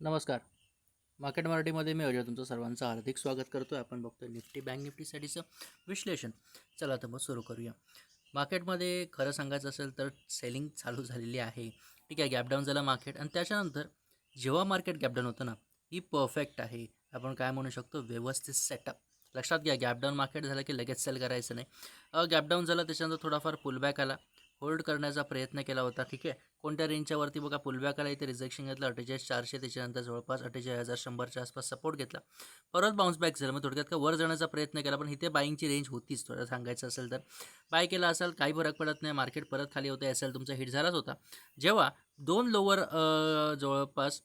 नमस्कार. मार्केट मराठीमध्ये मी अजय तुमचं सर्वांचं हार्दिक स्वागत करतो आहे आपण बघतो निफ्टी बँक निफ्टीसाठीचं विश्लेषण. चला तर मग सुरू करूया. मार्केटमध्ये खरं सांगायचं असेल तर सेलिंग चालू झालेली आहे. ठीक आहे गॅपडाऊन झालं मार्केट आणि त्याच्यानंतर जेव्हा मार्केट गॅपडाऊन होतं ना ही परफेक्ट आहे. आपण काय म्हणू शकतो? व्यवस्थित सेटअप लक्षात घ्या गॅपडाऊन मार्केट झालं की लगेच सेल करायचं नाही. गॅपडाऊन झालं त्याच्यानंतर थोडाफार पुलबॅक आला. होल्ड करण्याचा प्रयत्न केला होता. ठीक आहे. कोणत्या रेंजच्यावरती बघा पुलबॅक इथे रिजेक्शन घेतलं अठ्ठेचाळीस चारशे त्याच्यानंतर जवळपास अठ्ठेचाळीस हजार शंभरच्या आसपास सपोर्ट घेतला. परत बाउन्स बॅक झालं. मग थोडक्यात का वर जाण्याचा प्रयत्न केला पण इथे बाईंगची रेंज होतीच थोडं सांगायचं असेल तर. बाय केला असेल काही फरक पडत नाही. मार्केट परत खाली होतं असेल तुमचा हिट झालाच होता. जेव्हा दोन लोअर जवळपास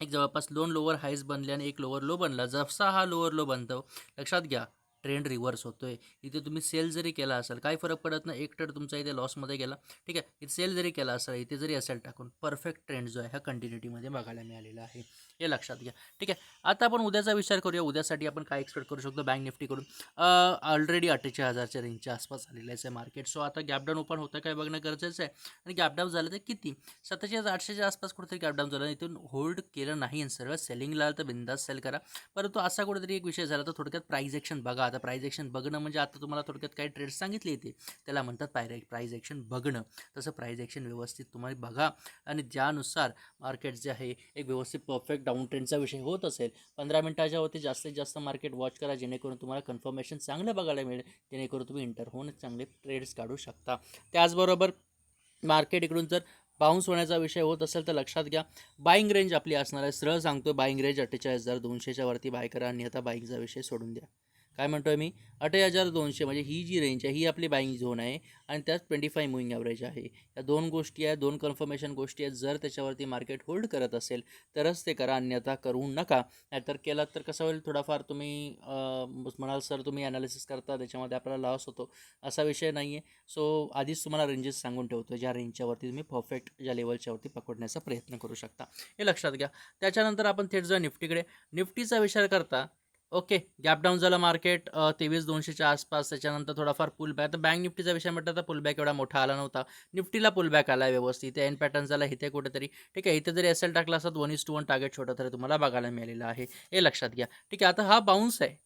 एक जवळपास दोन लोअर हाईज बनले आणि एक लोअर लो बनला. जसा हा लोअर लो बनतो लक्षात घ्या. ट्रेंड रिव्हर्स होतोय. इथे तुम्ही सेल जरी केला असेल काही फरक पडत नाही. एक ट्रेड तुमचा इथे लॉसमध्ये गेला ठीक आहे. इथे सेल जरी केला असेल इथे जरी असेल टाकून परफेक्ट ट्रेंड जो आहे हा कंटिन्युटीमध्ये बघायला मिळालेला आहे. हे लक्षात घ्या. ठीक आहे. आता आपण उद्याचा विचार करूया. उद्यासाठी आपण काय एक्सपेक्ट करू शकतो? बँक निफ्टीकडून ऑलरेडी अठ्ठेचाळीस हजारच्या रेंजच्या आसपास आलेलं आहे मार्केट सो आता गॅपडाऊन ओपन होतं काय बघणं गरजेचं आहे? आणि गॅपडाऊन झालं तर किती? सत्तेचाळीस आठशेच्या आसपास कुठेतरी गॅपडाऊन झालं. इथून होल्ड केलं नाही आणि सर्व सेलिंगला तर बिंदास सेल करा. परंतु असा कुठेतरी एक विषय झाला तर थोडक्यात प्राईज ॲक्शन बघा. आता प्राईज ॲक्शन बघणं म्हणजे आता तुम्हाला थोडक्यात काही ट्रेड्स सांगितले इथे त्याला म्हणतात पायरे प्राईज ॲक्शन बघणं. तसं प्राईज ॲक्शन व्यवस्थित तुम्हाला बघा. आणि ज्यानुसार मार्केट जे आहे एक व्यवस्थित परफेक्ट डाऊन ट्रेंडचा विषय होत असेल पंधरा मिनटाच्या वरती जास्तीत जास्त मार्केट वॉच करा जेणेकरून तुम्हाला कन्फर्मेशन चांगलं बघायला मिळेल. जेणेकरून तुम्ही इंटर होऊन चांगले ट्रेड्स काढू शकता. त्याचबरोबर मार्केट इकडून जर बाउन्स होण्याचा विषय होत असेल तर लक्षात घ्या बाईंग रेंज आपली असणार आहे. सरळ सांगतो बाईंग रेंज अठ्ठेचाळीस हजार दोनशेच्या वरती बाय करा. आणि आता बाईंगचा विषय सोडून द्या. काय म्हणतो आहे मी? अठ्ठेचाळीस हजार दोनशे म्हणजे ही जी रेंज आहे ही आपली बाईंग झोन आहे आणि त्यात ट्वेंटी फाय मुईंग ॲव्हरेज आहे. या दोन गोष्टी आहेत दोन कन्फर्मेशन गोष्टी आहेत. जर त्याच्यावरती मार्केट होल्ड करत असेल तरच ते करा. अन्यथा करू नका. नाहीतर केलात तर कसं होईल? थोडाफार तुम्ही म्हणाल सर तुम्ही ॲनालिसिस करता त्याच्यामध्ये आपल्याला लॉस होतो. असा विषय नाही आहे सो आधीच तुम्हाला रेंजेस सांगून ठेवतो ज्या रेंजच्यावरती तुम्ही परफेक्ट ज्या लेवलच्यावरती पकडण्याचा प्रयत्न करू शकता. हे लक्षात घ्या. त्याच्यानंतर आपण थेट जाऊ निफ्टीकडे. निफ्टीचा विचार करता ओके गॅप डाऊन झालं मार्केट तेवीस दोनशेच्या आसपास त्याच्यानंतर थोडाफार पुल बॅक तर बँक निफ्टीचा विषय म्हटलं तर पुल बॅक एवढा मोठा आला नव्हता. निफ्टीला पुल बॅक आला आहे व्यवस्थित. एन पॅटर्न झाला इथे कुठेतरी. ठीक आहे इथे जरी एस एल टाकला असतात one is to one target छोटा तरी तुम्हाला बघायला मिळालेला आहे. हे लक्षात घ्या. ठीक आहे आता हा बाउन्स आहे.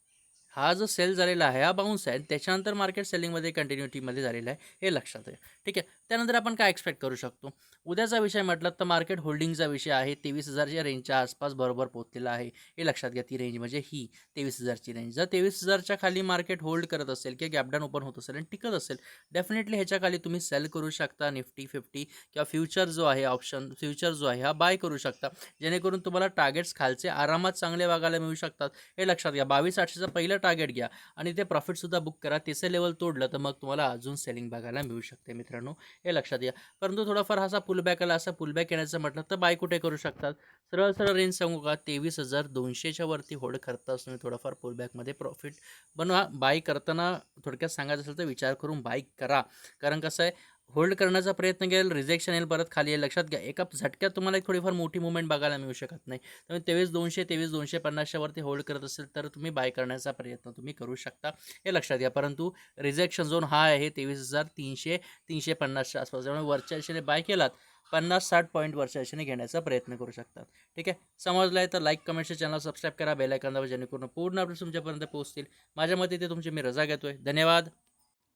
हा जो सेल झालेला आहे हा बाउन्स आहे. त्याच्यानंतर मार्केट सेलिंगमध्ये कंटिन्युटीमध्ये झालेला आहे. हे लक्षात आहे ठीक आहे त्यानंतर आपण काय एक्सपेक्ट करू शकतो? उद्याचा विषय म्हटलं तर मार्केट होल्डिंगचा विषय आहे. तेवीस हजारच्या रेंजच्या आसपास बरोबर पोहोचलेला आहे. हे लक्षात घ्या ती रेंज म्हणजे ही तेवीस हजारची रेंज जर तेवीस हजारच्या खाली मार्केट होल्ड करत असेल किंवा गॅपडाऊन ओपन होत असेल आणि टिकत असेल डेफिनेटली ह्याच्या खाली तुम्ही सेल करू शकता निफ्टी फिफ्टी किंवा फ्युचर जो आहे ऑप्शन फ्युचर जो आहे हा बाय करू शकता. जेणेकरून तुम्हाला टार्गेट्स खालचे आरामात चांगले बघायला मिळू शकतात. हे लक्षात घ्या बावीस आठशेचं पहिलं टार्गेट घ्या आणि ते प्रॉफिटसुद्धा बुक करा. तिचं लेवल तोडलं तर मग तुम्हाला अजून सेलिंग बघायला मिळू शकते मित्रांनो. हे लक्षात घ्या. परंतु थोडाफार असा पुलबॅक आला असा पुलबॅक येण्याचं म्हटलं तर बाय कुठे करू शकतात? सरळ सरळ रेंज सांगू का? तेवीस हजार दोनशेच्या वरती होल्ड करता तुम्ही थोडाफार पुलबॅकमध्ये प्रॉफिट बनवा. बाय करताना थोडक्यात सांगायचं असेल तर विचार करून बाय करा. कारण कसं आहे होल्ड करण्याचा प्रयत्न केला रिजेक्शन येईल परत खाली येईल लक्षात घ्या. एका झटक्यात तुम्हाला एक थोडीफार मोठी मुवमेंट बघायला मिळू शकत नाही. त्यामुळे तेवीस दोनशे तेवीस दोनशे पन्नासच्या वरती होल्ड करत असेल तर तुम्ही बाय करण्याचा प्रयत्न तुम्ही करू शकता. हे लक्षात घ्या. परंतु रिजेक्शन झोन हा आहे तेवीस हजार तीनशे तीनशे पन्नासच्या आसपास. त्यामुळे वरच्या दिशेने बाय केलात पन्नास साठ पॉईंट वरच्या दिशेने घेण्याचा प्रयत्न करू शकतात ठीक आहे? समजलं आहे तर लाईक कमेंटचे चॅनल सबस्क्राईब करा. बेलायकन दाबा जेणेकरून पूर्ण अपडेट तुमच्यापर्यंत पोहोचतील. माझ्या मते ते तुमची मी रजा घेतो आहे धन्यवाद.